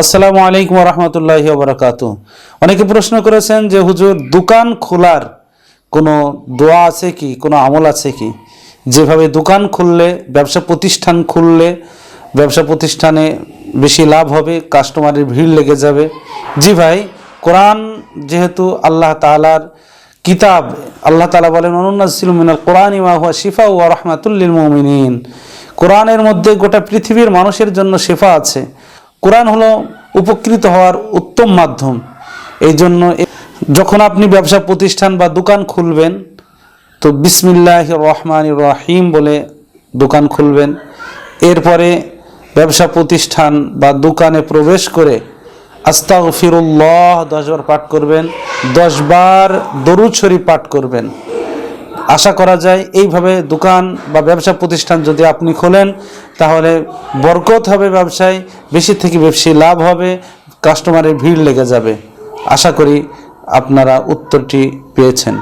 আসসালামু আলাইকুম রহমতুল্লাহ বরকাত অনেকে প্রশ্ন করেছেন যে, হুজুর, দোকান খোলার কোনো দোয়া আছে কি? কোনো আমল আছে কি? যেভাবে দোকান খুললে, ব্যবসা প্রতিষ্ঠান খুললে, ব্যবসা প্রতিষ্ঠানে বেশি লাভ হবে, কাস্টমারের ভিড় লেগে যাবে। জি ভাই, কোরআন যেহেতু আল্লাহ তালার কিতাব, আল্লাহ তালা বলেন, অনুন্নাসিল মিনাল কোরআন ইমা হুয়া শিফা ও রহমাতুল্লিল মুমিনিন। কোরআনের মধ্যে গোটা পৃথিবীর মানুষের জন্য শেফা আছে। কোরআন হলো উপকৃত হওয়ার উত্তম মাধ্যম। এই জন্য যখন আপনি ব্যবসা প্রতিষ্ঠান বা দোকান খুলবেন, তো বিসমিল্লাহ রহমান রহিম বলে দোকান খুলবেন। এরপরে ব্যবসা প্রতিষ্ঠান বা দোকানে প্রবেশ করে আস্তা ফিরুল্লাহ দশবার পাঠ করবেন দশবার দরুদ পাঠ করবেন। আশা করা যায় এইভাবে দোকান বা ব্যবসা প্রতিষ্ঠান যদি আপনি খোলেন, তাহলে বরকত হবে ব্যবসায়, বেশি থেকে বেশি লাভ হবে কাস্টমারের ভিড় লেগে যাবে। আশা করি আপনারা উত্তরটি পেয়েছেন।